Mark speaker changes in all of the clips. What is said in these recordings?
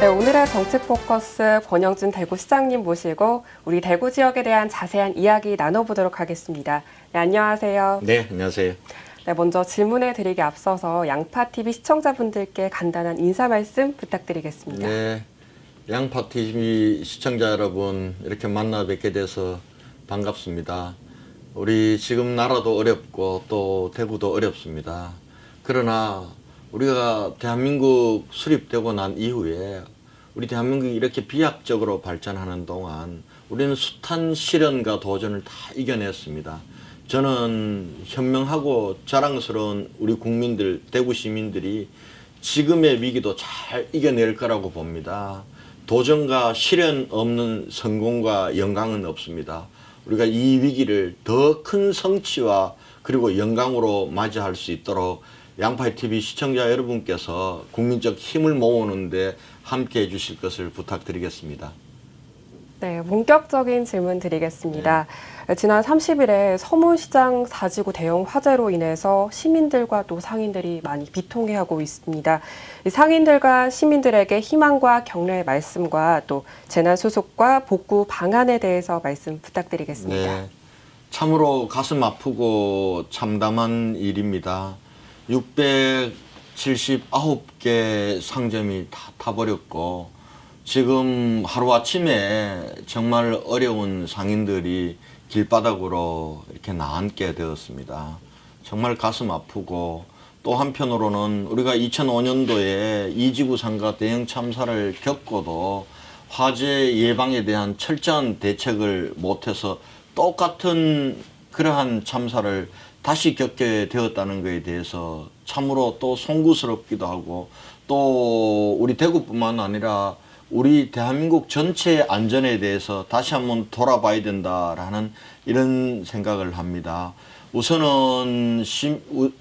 Speaker 1: 네, 오늘의 정책 포커스 권영준 대구시장님 모시고 우리 대구 지역에 대한 자세한 이야기 나눠보도록 하겠습니다. 네, 안녕하세요.
Speaker 2: 네, 안녕하세요.
Speaker 1: 네, 먼저 질문에 드리기 앞서서 양파TV 시청자분들께 간단한 인사 말씀 부탁드리겠습니다.
Speaker 2: 네, 양파TV 시청자 여러분 이렇게 만나 뵙게 돼서 반갑습니다. 우리 지금 나라도 어렵고 또 대구도 어렵습니다. 그러나 우리가 대한민국 수립되고 난 이후에 우리 대한민국이 이렇게 비약적으로 발전하는 동안 우리는 숱한 시련과 도전을 다 이겨냈습니다. 저는 현명하고 자랑스러운 우리 국민들, 대구 시민들이 지금의 위기도 잘 이겨낼 거라고 봅니다. 도전과 시련 없는 성공과 영광은 없습니다. 우리가 이 위기를 더 큰 성취와 그리고 영광으로 맞이할 수 있도록 양파이 TV 시청자 여러분께서 국민적 힘을 모으는데 함께 해주실 것을 부탁드리겠습니다.
Speaker 1: 네, 본격적인 질문 드리겠습니다. 지난 30일에 서문시장 사지구 대형 화재로 인해서 시민들과 또 상인들이 많이 비통해하고 있습니다. 이 상인들과 시민들에게 희망과 격려의 말씀과 또 재난 수습과 복구 방안에 대해서 말씀 부탁드리겠습니다.
Speaker 2: 네. 참으로 가슴 아프고 참담한 일입니다. 679개 상점이 다 타버렸고, 지금 하루아침에 정말 어려운 상인들이 길바닥으로 이렇게 나앉게 되었습니다. 정말 가슴 아프고, 또 한편으로는 우리가 2005년도에 이지구 상가 대형 참사를 겪고도 화재 예방에 대한 철저한 대책을 못해서 똑같은 그러한 참사를 다시 겪게 되었다는 것에 대해서 참으로 또 송구스럽기도 하고 또 우리 대구뿐만 아니라 우리 대한민국 전체의 안전에 대해서 다시 한번 돌아봐야 된다라는 이런 생각을 합니다. 우선은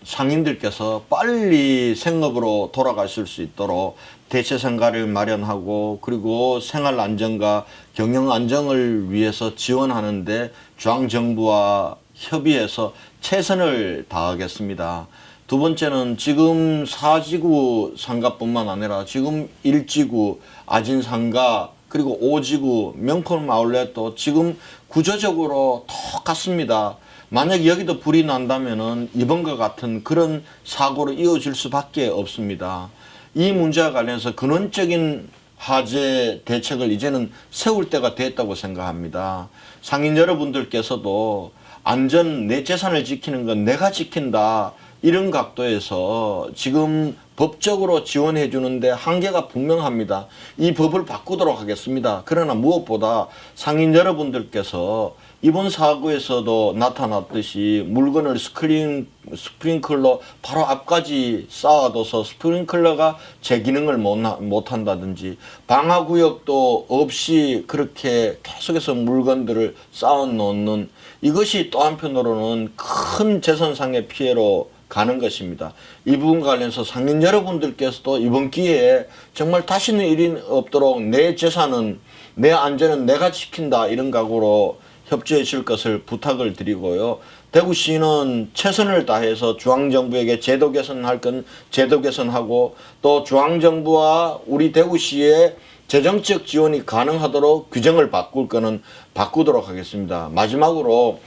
Speaker 2: 상인들께서 빨리 생업으로 돌아가실 수 있도록 대체성가를 마련하고 그리고 생활 안정과 경영 안정을 위해서 지원하는데 중앙정부와 협의해서 최선을 다하겠습니다. 두 번째는 지금 사지구 상가뿐만 아니라 지금 일지구, 아진상가 그리고 오지구, 명품 아울렛도 지금 구조적으로 똑같습니다. 만약 여기도 불이 난다면은 이번과 같은 그런 사고로 이어질 수밖에 없습니다. 이 문제와 관련해서 근원적인 화재 대책을 이제는 세울 때가 됐다고 생각합니다. 상인 여러분들께서도 안전 내 재산을 지키는 건 내가 지킨다 이런 각도에서 지금 법적으로 지원해 주는데 한계가 분명합니다. 이 법을 바꾸도록 하겠습니다. 그러나 무엇보다 상인 여러분들께서 이번 사고에서도 나타났듯이 물건을 스크린 스프링클러 바로 앞까지 쌓아둬서 스프링클러가 제 기능을 못, 못 한다든지 방화구역도 없이 그렇게 계속해서 물건들을 쌓아 놓는 이것이 또 한편으로는 큰 재산상의 피해로 가는 것입니다. 이 부분 관련해서 상인 여러분들께서도 이번 기회에 정말 다시는 일이 없도록 내 재산은 내 안전은 내가 지킨다 이런 각오로 협조해 줄 것을 부탁을 드리고요. 대구시는 최선을 다해서 중앙정부에게 제도 개선할 건 제도 개선하고 또 중앙정부와 우리 대구시의 재정적 지원이 가능하도록 규정을 바꿀 거는 바꾸도록 하겠습니다. 마지막으로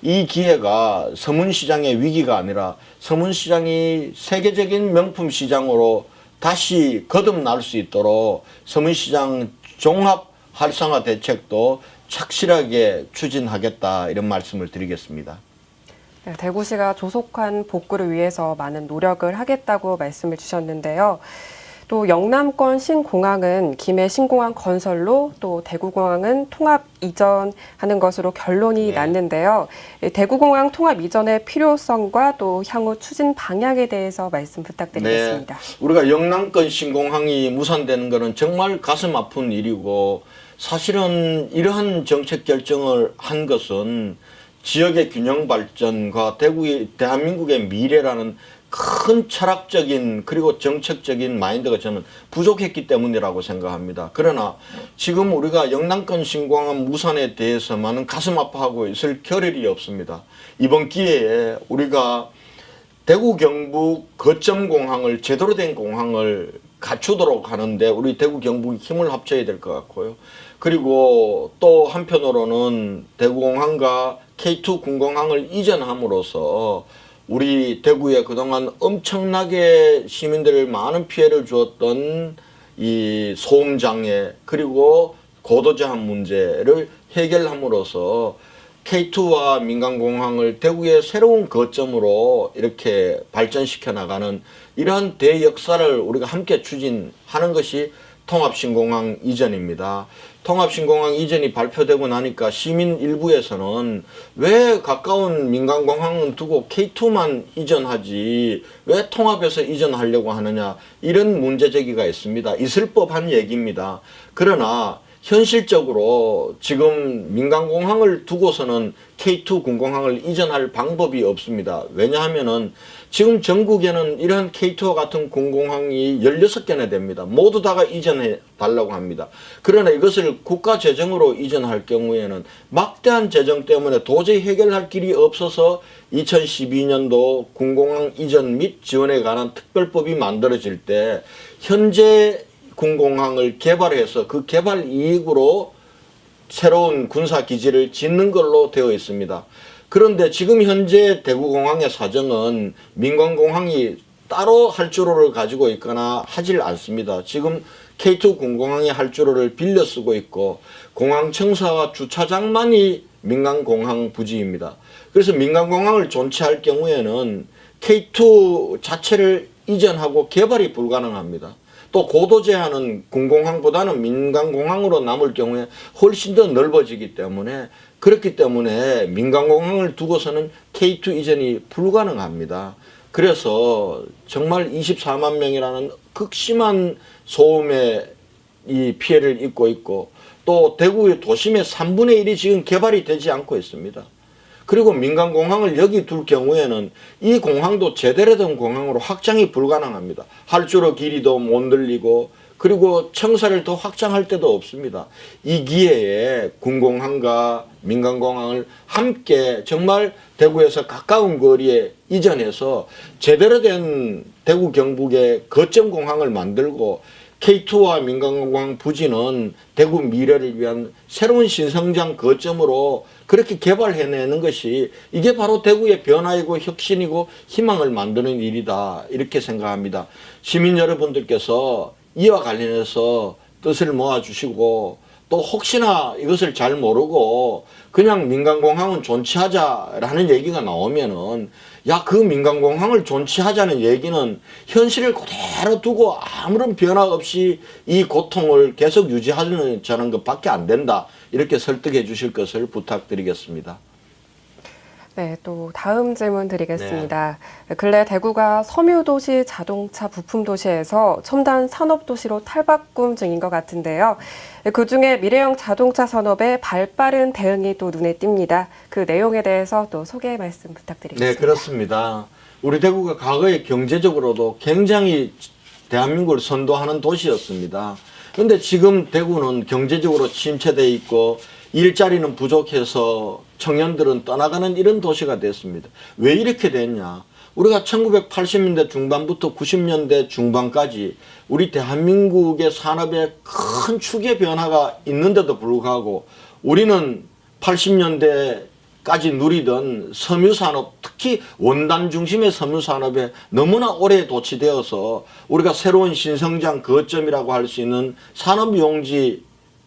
Speaker 2: 이 기회가 서문시장의 위기가 아니라 서문시장이 세계적인 명품 시장으로 다시 거듭날 수 있도록 서문시장 종합 활성화 대책도 착실하게 추진하겠다 이런 말씀을 드리겠습니다.
Speaker 1: 네, 대구시가 조속한 복구를 위해서 많은 노력을 하겠다고 말씀을 주셨는데요. 또 영남권 신공항은 김해 신공항 건설로 또 대구공항은 통합 이전하는 것으로 결론이
Speaker 2: 네.
Speaker 1: 났는데요. 이 대구공항 통합 이전의 필요성과 또 향후 추진 방향에 대해서 말씀 부탁드리겠습니다.
Speaker 2: 네, 우리가 영남권 신공항이 무산되는 것은 정말 가슴 아픈 일이고 사실은 이러한 정책 결정을 한 것은 지역의 균형 발전과 대구의 대한민국의 미래라는 큰 철학적인 그리고 정책적인 마인드가 저는 부족했기 때문이라고 생각합니다. 그러나 지금 우리가 영남권 신공항 무산에 대해서만은 가슴 아파하고 있을 겨를이 없습니다. 이번 기회에 우리가 대구 경북 거점 공항을 제대로 된 공항을 갖추도록 하는데 우리 대구 경북이 힘을 합쳐야 될 것 같고요. 그리고 또 한편으로는 대구공항과 K2 군공항을 이전함으로써 우리 대구에 그동안 엄청나게 시민들 많은 피해를 주었던 이 소음 장애 그리고 고도 제한 문제를 해결함으로써 K2와 민간공항을 대구의 새로운 거점으로 이렇게 발전시켜 나가는 이러한 대역사를 우리가 함께 추진하는 것이 통합신공항 이전입니다. 통합신공항 이전이 발표되고 나니까 시민 일부에서는 왜 가까운 민간공항은 두고 K2만 이전하지 왜 통합해서 이전하려고 하느냐 이런 문제 제기가 있습니다. 있을 법한 얘기입니다. 그러나 현실적으로 지금 민간공항을 두고서는 K2 군공항을 이전할 방법이 없습니다. 왜냐하면은 지금 전국에는 이러한 K2와 같은 군공항이 16개나 됩니다. 모두 다가 이전해 달라고 합니다. 그러나 이것을 국가 재정으로 이전할 경우에는 막대한 재정 때문에 도저히 해결할 길이 없어서 2012년도 군공항 이전 및 지원에 관한 특별법이 만들어질 때 현재 군공항을 개발해서 그 개발 이익으로 새로운 군사 기지를 짓는 걸로 되어 있습니다. 그런데 지금 현재 대구공항의 사정은 민간공항이 따로 할주로를 가지고 있거나 하질 않습니다. 지금 K2 군공항의 할주로를 빌려 쓰고 있고 공항 청사와 주차장만이 민간공항 부지입니다. 그래서 민간공항을 존치할 경우에는 K2 자체를 이전하고 개발이 불가능합니다. 또 고도 제한은 군공항보다는 민간공항으로 남을 경우에 훨씬 더 넓어지기 때문에 그렇기 때문에 민간공항을 두고서는 K2 이전이 불가능합니다. 그래서 정말 24만 명이라는 극심한 소음의 이 피해를 입고 있고 또 대구의 도심의 3분의 1이 지금 개발이 되지 않고 있습니다. 그리고 민간공항을 여기 둘 경우에는 이 공항도 제대로 된 공항으로 확장이 불가능합니다. 할주로 길이도 못 늘리고 그리고 청사를 더 확장할 데도 없습니다. 이 기회에 군공항과 민간공항을 함께 정말 대구에서 가까운 거리에 이전해서 제대로 된 대구 경북의 거점 공항을 만들고 K2와 민간공항 부지는 대구 미래를 위한 새로운 신성장 거점으로 그렇게 개발해내는 것이 이게 바로 대구의 변화이고 혁신이고 희망을 만드는 일이다 이렇게 생각합니다. 시민 여러분들께서 이와 관련해서 뜻을 모아주시고 또 혹시나 이것을 잘 모르고 그냥 민간공항은 존치하자라는 얘기가 나오면은 야 그 민간공항을 존치하자는 얘기는 현실을 그대로 두고 아무런 변화 없이 이 고통을 계속 유지하는 저는 것밖에 안 된다 이렇게 설득해 주실 것을 부탁드리겠습니다.
Speaker 1: 네, 또 다음 질문 드리겠습니다. 근래 대구가 섬유도시 자동차 부품도시에서 첨단 산업도시로 탈바꿈 중인 것 같은데요. 그 중에 미래형 자동차 산업의 발 빠른 대응이 또 눈에 띕니다. 그 내용에 대해서 또 소개 말씀 부탁드리겠습니다.
Speaker 2: 네, 그렇습니다. 우리 대구가 과거에 경제적으로도 굉장히 대한민국을 선도하는 도시였습니다. 그런데 지금 대구는 경제적으로 침체돼 있고 일자리는 부족해서 청년들은 떠나가는 이런 도시가 됐습니다. 왜 이렇게 됐냐? 우리가 1980년대 중반부터 90년대 중반까지 우리 대한민국의 산업에 큰 축의 변화가 있는데도 불구하고 우리는 80년대까지 누리던 섬유산업, 특히 원단 중심의 섬유산업에 너무나 오래 도취되어서 우리가 새로운 신성장 거점이라고 할 수 있는 산업용지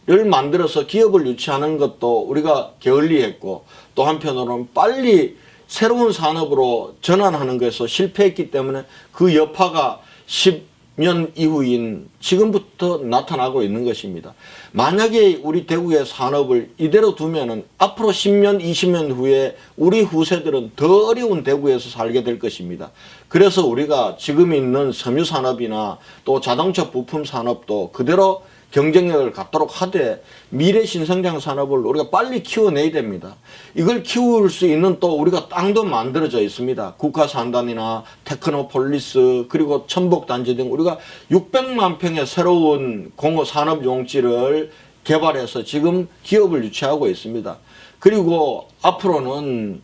Speaker 2: 를 만들어서 기업을 유치하는 것도 우리가 게을리했고 또 한편으로는 빨리 새로운 산업으로 전환하는 것에서 실패했기 때문에 그 여파가 10년 이후인 지금부터 나타나고 있는 것입니다. 만약에 우리 대구의 산업을 이대로 두면은 앞으로 10년, 20년 후에 우리 후세들은 더 어려운 대구에서 살게 될 것입니다. 그래서 우리가 지금 있는 섬유 산업이나 또 자동차 부품 산업도 그대로 경쟁력을 갖도록 하되 미래 신성장 산업을 우리가 빨리 키워내야 됩니다. 이걸 키울 수 있는 또 우리가 땅도 만들어져 있습니다. 국가 산단이나 테크노폴리스 그리고 천복단지 등 우리가 600만 평의 새로운 공업 산업 용지를 개발해서 지금 기업을 유치하고 있습니다. 그리고 앞으로는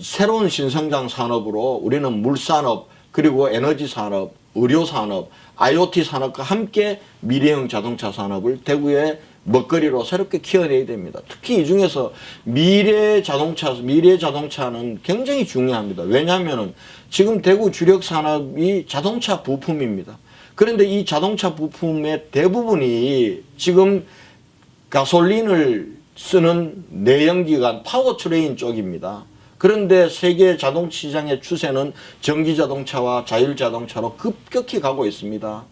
Speaker 2: 새로운 신성장 산업으로 우리는 물산업 그리고 에너지 산업 의료 산업, IoT 산업과 함께 미래형 자동차 산업을 대구의 먹거리로 새롭게 키워내야 됩니다. 특히 이 중에서 미래 자동차, 미래 자동차는 굉장히 중요합니다. 왜냐하면은 지금 대구 주력 산업이 자동차 부품입니다. 그런데 이 자동차 부품의 대부분이 지금 가솔린을 쓰는 내연기관 파워트레인 쪽입니다. 그런데 세계 자동차 시장의 추세는 전기 자동차와 자율 자동차로 급격히 가고 있습니다.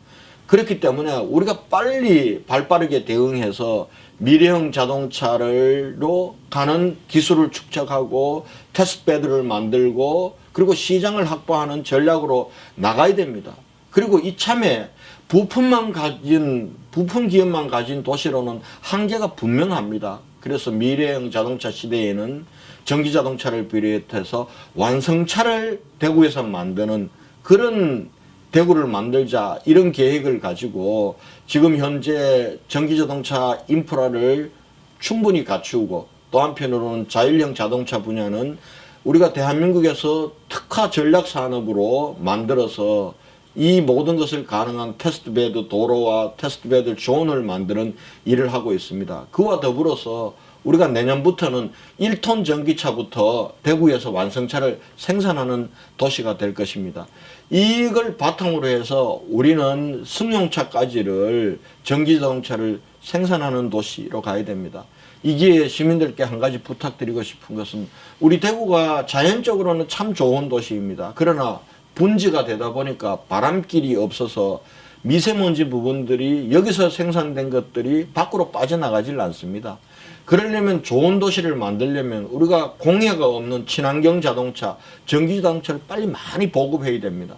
Speaker 2: 그렇기 때문에 우리가 빨리 발빠르게 대응해서 미래형 자동차로 가는 기술을 축적하고 테스트베드를 만들고 그리고 시장을 확보하는 전략으로 나가야 됩니다. 그리고 이참에 부품만 가진 부품 기업만 가진 도시로는 한계가 분명합니다. 그래서 미래형 자동차 시대에는 전기 자동차를 비롯해서 완성차를 대구에서 만드는 그런 대구를 만들자 이런 계획을 가지고 지금 현재 전기 자동차 인프라를 충분히 갖추고 또 한편으로는 자율형 자동차 분야는 우리가 대한민국에서 특화 전략 산업으로 만들어서 이 모든 것을 가능한 테스트베드 도로와 테스트베드 존을 만드는 일을 하고 있습니다. 그와 더불어서 우리가 내년부터는 1톤 전기차부터 대구에서 완성차를 생산하는 도시가 될 것입니다. 이걸 바탕으로 해서 우리는 승용차까지를 전기자동차를 생산하는 도시로 가야 됩니다. 이기에 시민들께 한 가지 부탁드리고 싶은 것은 우리 대구가 자연적으로는 참 좋은 도시입니다. 그러나 분지가 되다 보니까 바람길이 없어서 미세먼지 부분들이 여기서 생산된 것들이 밖으로 빠져나가질 않습니다. 그러려면 좋은 도시를 만들려면 우리가 공해가 없는 친환경 자동차, 전기 자동차를 빨리 많이 보급해야 됩니다.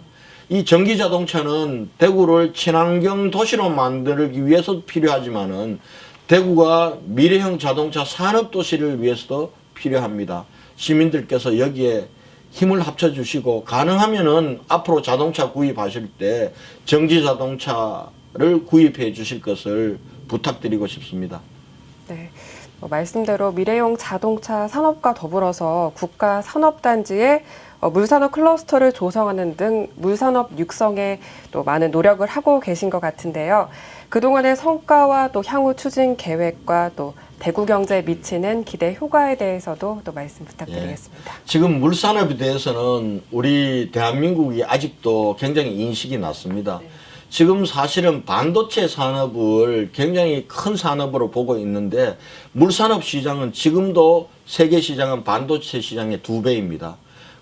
Speaker 2: 이 전기 자동차는 대구를 친환경 도시로 만들기 위해서 필요하지만은 대구가 미래형 자동차 산업 도시를 위해서도 필요합니다. 시민들께서 여기에 힘을 합쳐 주시고 가능하면은 앞으로 자동차 구입하실 때 전기 자동차를 구입해 주실 것을 부탁드리고 싶습니다.
Speaker 1: 네. 어, 말씀대로 미래형 자동차 산업과 더불어서 국가 산업단지에 어, 물산업 클러스터를 조성하는 등 물산업 육성에 또 많은 노력을 하고 계신 것 같은데요. 그동안의 성과와 또 향후 추진 계획과 또 대구 경제에 미치는 기대 효과에 대해서도 또 말씀 부탁드리겠습니다.
Speaker 2: 지금 물산업에 대해서는 우리 대한민국이 아직도 굉장히 인식이 낮습니다. 지금 사실은 반도체 산업을 굉장히 큰 산업으로 보고 있는데 물산업 시장은 지금도 세계 시장은 반도체 시장의 두 배입니다.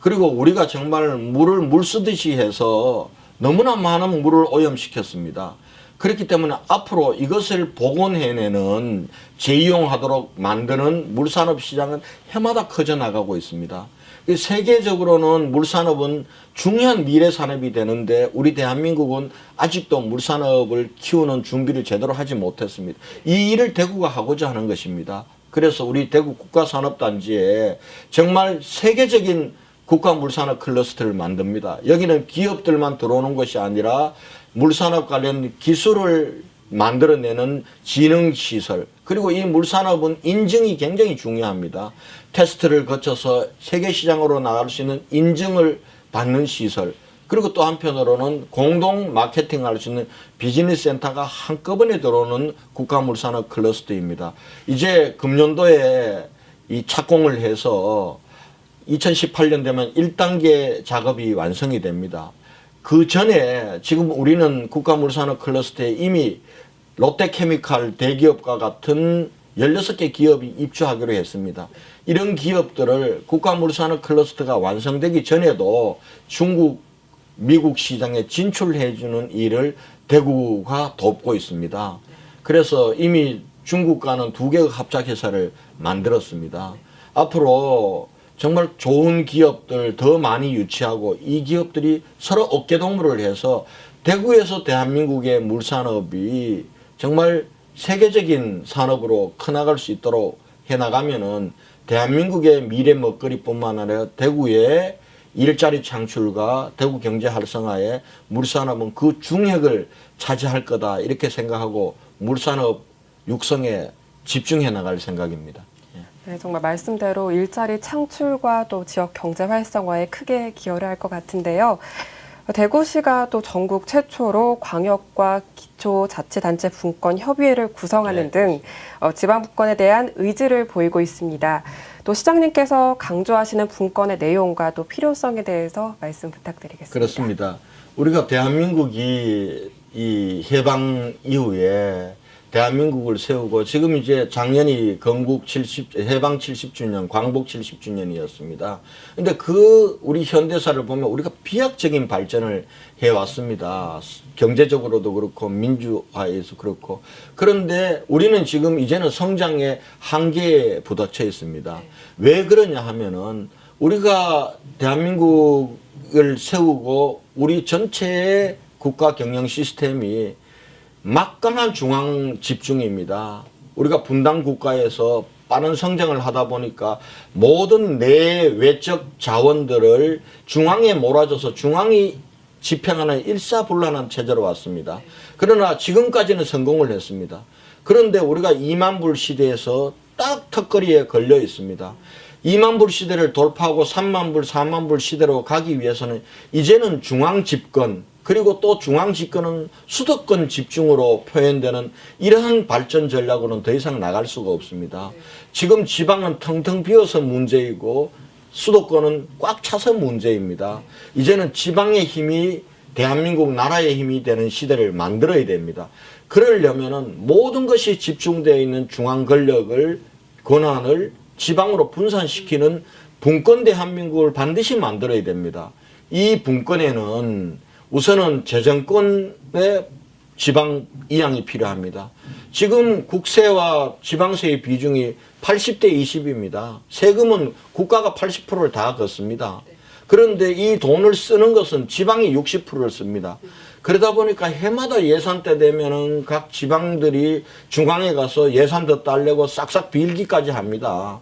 Speaker 2: 그리고 우리가 정말 물을 물 쓰듯이 해서 너무나 많은 물을 오염시켰습니다. 그렇기 때문에 앞으로 이것을 복원해내는 재이용하도록 만드는 물산업 시장은 해마다 커져 나가고 있습니다. 이 세계적으로는 물산업은 중요한 미래 산업이 되는데 우리 대한민국은 아직도 물산업을 키우는 준비를 제대로 하지 못했습니다. 이 일을 대구가 하고자 하는 것입니다. 그래서 우리 대구 국가산업단지에 정말 세계적인 국가물산업 클러스터를 만듭니다. 여기는 기업들만 들어오는 것이 아니라 물산업 관련 기술을 만들어내는 지능시설 그리고 이 물산업은 인증이 굉장히 중요합니다. 테스트를 거쳐서 세계 시장으로 나갈 수 있는 인증을 받는 시설 그리고 또 한편으로는 공동 마케팅할 수 있는 비즈니스 센터가 한꺼번에 들어오는 국가물산업 클러스터입니다. 이제 금년도에 이 착공을 해서 2018년 되면 1단계 작업이 완성이 됩니다. 그 전에 지금 우리는 국가물산업 클러스터에 이미 롯데케미칼 대기업과 같은 16개 기업이 입주하기로 했습니다. 이런 기업들을 국가물산업 클러스터가 완성되기 전에도 중국, 미국 시장에 진출해주는 일을 대구가 돕고 있습니다. 그래서 이미 중국과는 두 개의 합작회사를 만들었습니다. 앞으로 정말 좋은 기업들 더 많이 유치하고 이 기업들이 서로 어깨동무를 해서 대구에서 대한민국의 물산업이 정말 세계적인 산업으로 커나갈 수 있도록 해나가면은 대한민국의 미래 먹거리뿐만 아니라 대구의 일자리 창출과 대구 경제 활성화에 물산업은 그 중핵을 차지할 거다 이렇게 생각하고 물산업 육성에 집중해 나갈 생각입니다.
Speaker 1: 네, 정말 말씀대로 일자리 창출과 또 지역 경제 활성화에 크게 기여를 할 것 같은데요. 대구시가 또 전국 최초로 광역과 기초자치단체 분권 협의회를 구성하는
Speaker 2: 네.
Speaker 1: 등 어, 지방 분권에 대한 의지를 보이고 있습니다. 또 시장님께서 강조하시는 분권의 내용과 또 필요성에 대해서 말씀 부탁드리겠습니다.
Speaker 2: 그렇습니다. 우리가 대한민국이 이 해방 이후에 대한민국을 세우고 지금 이제 작년이 건국 70 해방 70주년, 광복 70주년이었습니다. 근데 그 우리 현대사를 보면 우리가 비약적인 발전을 해 왔습니다. 경제적으로도 그렇고 민주화에서 그렇고 그런데 우리는 지금 이제는 성장의 한계에 부딪혀 있습니다. 왜 그러냐 하면은 우리가 대한민국을 세우고 우리 전체의 국가 경영 시스템이 막강한 중앙 집중입니다. 우리가 분당 국가에서 빠른 성장을 하다 보니까 모든 내 외적 자원들을 중앙에 몰아줘서 중앙이 집행하는 일사불란한 체제로 왔습니다. 그러나 지금까지는 성공을 했습니다. 그런데 우리가 2만 불 시대에서 딱 턱걸이에 걸려 있습니다. 2만 불 시대를 돌파하고 3만 불, 4만 불 시대로 가기 위해서는 이제는 중앙 집권 그리고 또 중앙 집권은 수도권 집중으로 표현되는 이러한 발전 전략으로는 더 이상 나갈 수가 없습니다. 지금 지방은 텅텅 비어서 문제이고 수도권은 꽉 차서 문제입니다. 이제는 지방의 힘이 대한민국 나라의 힘이 되는 시대를 만들어야 됩니다. 그러려면은 모든 것이 집중되어 있는 중앙 권력을 권한을 지방으로 분산시키는 분권 대한민국을 반드시 만들어야 됩니다. 이 분권에는 우선은 재정권의 지방 이양이 필요합니다. 지금 국세와 지방세의 비중이 80대 20입니다. 세금은 국가가 80%를 다 걷습니다. 그런데 이 돈을 쓰는 것은 지방이 60%를 씁니다. 그러다 보니까 해마다 예산 때 되면은 각 지방들이 중앙에 가서 예산 더 딸려고 싹싹 빌기까지 합니다.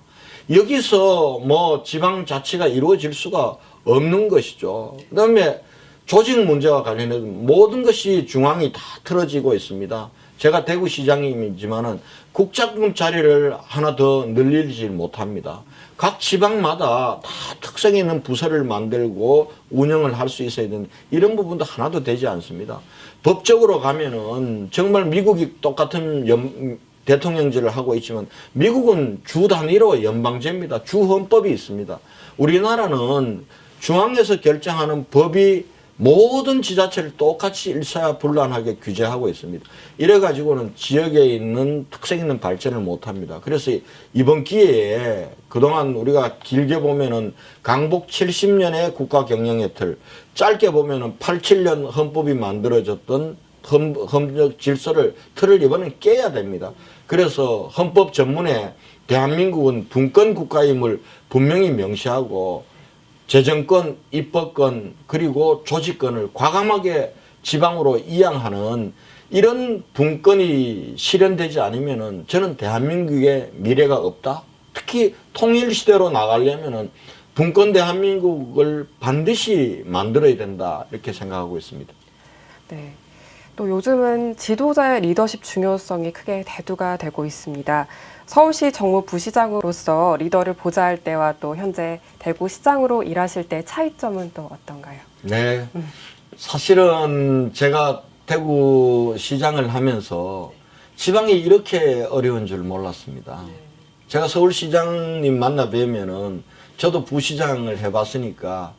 Speaker 2: 여기서 뭐 지방 자치가 이루어질 수가 없는 것이죠. 그 다음에 조직 문제와 관련해서 모든 것이 중앙이 다 틀어지고 있습니다. 제가 대구시장님이지만은 국장급 자리를 하나 더 늘리지 못합니다. 각 지방마다 다 특색 있는 부서를 만들고 운영을 할 수 있어야 되는 이런 부분도 하나도 되지 않습니다. 법적으로 가면은 정말 미국이 똑같은 연, 대통령제를 하고 있지만 미국은 주 단위로 연방제입니다. 주 헌법이 있습니다. 우리나라는 중앙에서 결정하는 법이 모든 지자체를 똑같이 일사불란하게 규제하고 있습니다. 이래 가지고는 지역에 있는 특색 있는 발전을 못 합니다. 그래서 이번 기회에 그동안 우리가 길게 보면은 강복 70년의 국가 경영의 틀, 짧게 보면은 87년 헌법이 만들어졌던 헌, 헌법 질서를 틀을 이번엔 깨야 됩니다. 그래서 헌법 전문에 대한민국은 분권 국가임을 분명히 명시하고 재정권, 입법권 그리고 조직권을 과감하게 지방으로 이양하는 이런 분권이 실현되지 않으면은 저는 대한민국의 미래가 없다. 특히 통일 시대로 나가려면은 분권 대한민국을 반드시 만들어야 된다 이렇게 생각하고 있습니다.
Speaker 1: 네. 또 요즘은 지도자의 리더십 중요성이 크게 대두가 되고 있습니다. 서울시 정무 부시장으로서 리더를 보좌할 때와 또 현재 대구 시장으로 일하실 때 차이점은 또 어떤가요?
Speaker 2: 네. 사실은 제가 대구 시장을 하면서 지방이 이렇게 어려운 줄 몰랐습니다. 제가 서울시장님 만나 뵈면은 저도 부시장을 해봤으니까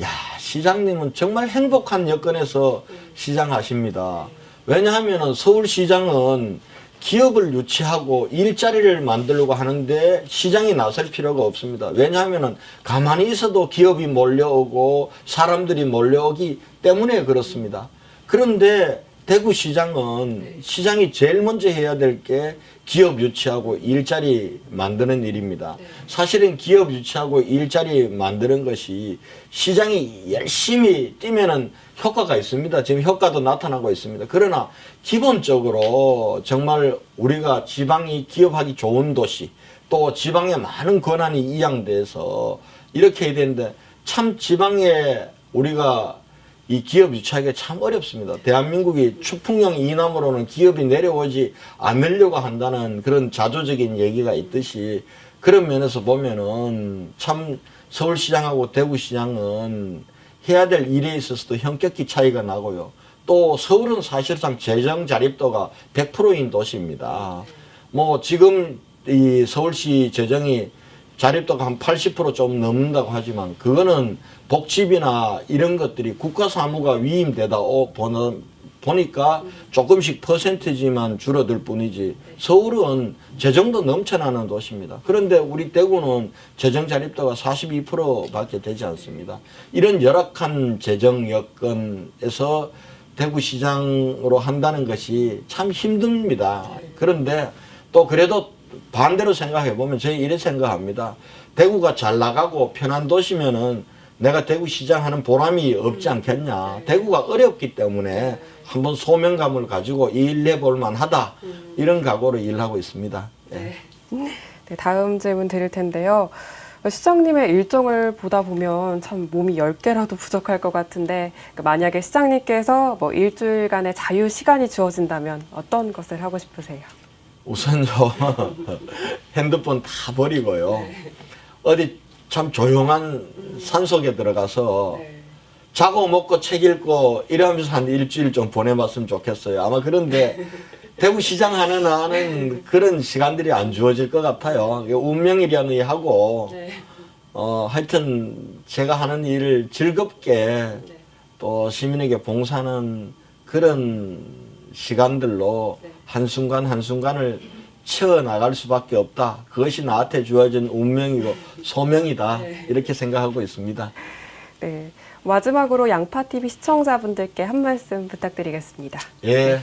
Speaker 2: 야 시장님은 정말 행복한 여건에서 시장하십니다. 왜냐하면은 서울시장은 기업을 유치하고 일자리를 만들려고 하는데 시장이 나설 필요가 없습니다. 왜냐하면은 가만히 있어도 기업이 몰려오고 사람들이 몰려오기 때문에 그렇습니다. 그런데 대구시장은 시장이 제일 먼저 해야 될 게 기업 유치하고 일자리 만드는 일입니다. 사실은 기업 유치하고 일자리 만드는 것이 시장이 열심히 뛰면은 효과가 있습니다. 지금 효과도 나타나고 있습니다. 그러나 기본적으로 정말 우리가 지방이 기업하기 좋은 도시 또 지방에 많은 권한이 이양돼서 이렇게 해야 되는데 참 지방에 우리가 이 기업 유치하기가 참 어렵습니다. 대한민국이 추풍령 이남으로는 기업이 내려오지 않으려고 한다는 그런 자조적인 얘기가 있듯이 그런 면에서 보면은 참 서울시장하고 대구시장은 해야 될 일에 있어서도 현격히 차이가 나고요. 또 서울은 사실상 재정 자립도가 100%인 도시입니다. 뭐 지금 이 서울시 재정이 자립도가 한 80%좀 넘는다고 하지만 그거는 복지비나 이런 것들이 국가 사무가 위임되다 오- 보는 보니까 조금씩 퍼센트지만 줄어들 뿐이지 서울은 재정도 넘쳐나는 도시입니다. 그런데 우리 대구는 재정 자립도가 42%밖에 되지 않습니다. 이런 열악한 재정 여건에서 대구시장으로 한다는 것이 참 힘듭니다. 그런데 또 그래도 반대로 생각해 보면 저희 이래 생각합니다. 대구가 잘 나가고 편한 도시면은 내가 대구 시장 하는 보람이 없지 않겠냐. 대구가 어렵기 때문에 한번 소명감을 가지고 일해 볼 만 하다. 이런 각오로 일하고 있습니다. 예.
Speaker 1: 네, 다음 질문 드릴 텐데요. 어, 시장님의 일정을 보다 보면 참 몸이 10개라도 부족할 것 같은데 그 만약에 시장님께서 뭐 일주일간의 자유 시간이 주어진다면 어떤 것을 하고 싶으세요?
Speaker 2: 우선요 핸드폰 다 버리고요 어디 참 조용한 산속에 들어가서 자고 먹고 책 읽고 이러면서 한 일주일 좀 보내봤으면 좋겠어요. 아마 그런데 대구 시장 하는 한은 그런 시간들이 안 주어질 것 같아요. 운명이려니 하고 어 하여튼 제가 하는 일을 즐겁게 또 시민에게 봉사하는 그런 시간들로 한순간 한순간을 채워나갈 수밖에 없다. 그것이 나한테 주어진 운명이고 소명이다. 이렇게 생각하고 있습니다.
Speaker 1: 네. 마지막으로 양파TV 시청자분들께 한 말씀 부탁드리겠습니다.
Speaker 2: 예.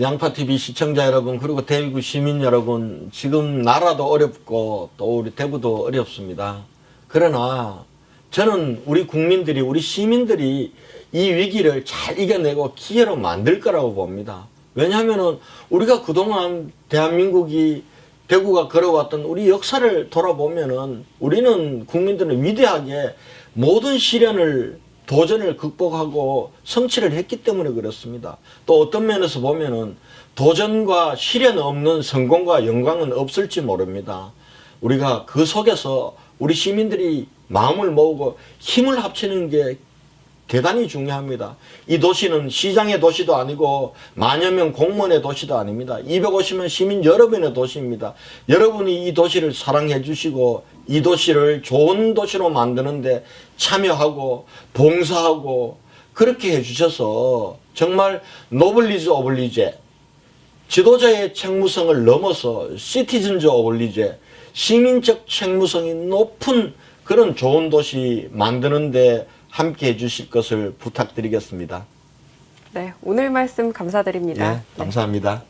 Speaker 2: 양파TV 시청자 여러분, 그리고 대구 시민 여러분, 지금 나라도 어렵고 또 우리 대구도 어렵습니다. 그러나 저는 우리 국민들이, 우리 시민들이 이 위기를 잘 이겨내고 기회로 만들 거라고 봅니다. 왜냐하면은 우리가 그동안 대한민국이 대구가 걸어왔던 우리 역사를 돌아보면은 우리는 국민들은 위대하게 모든 시련을 도전을 극복하고 성취를 했기 때문에 그렇습니다. 또 어떤 면에서 보면은 도전과 시련 없는 성공과 영광은 없을지 모릅니다. 우리가 그 속에서 우리 시민들이 마음을 모으고 힘을 합치는 게 대단히 중요합니다. 이 도시는 시장의 도시도 아니고 만여 명 공무원의 도시도 아닙니다. 250만 시민 여러분의 도시입니다. 여러분이 이 도시를 사랑해 주시고 이 도시를 좋은 도시로 만드는데 참여하고 봉사하고 그렇게 해 주셔서 정말 노블리즈 오블리제 지도자의 책무성을 넘어서 시티즌즈 오블리제 시민적 책무성이 높은 그런 좋은 도시 만드는데 함께 해주실 것을 부탁드리겠습니다.
Speaker 1: 네, 오늘 말씀 감사드립니다.
Speaker 2: 예, 감사합니다.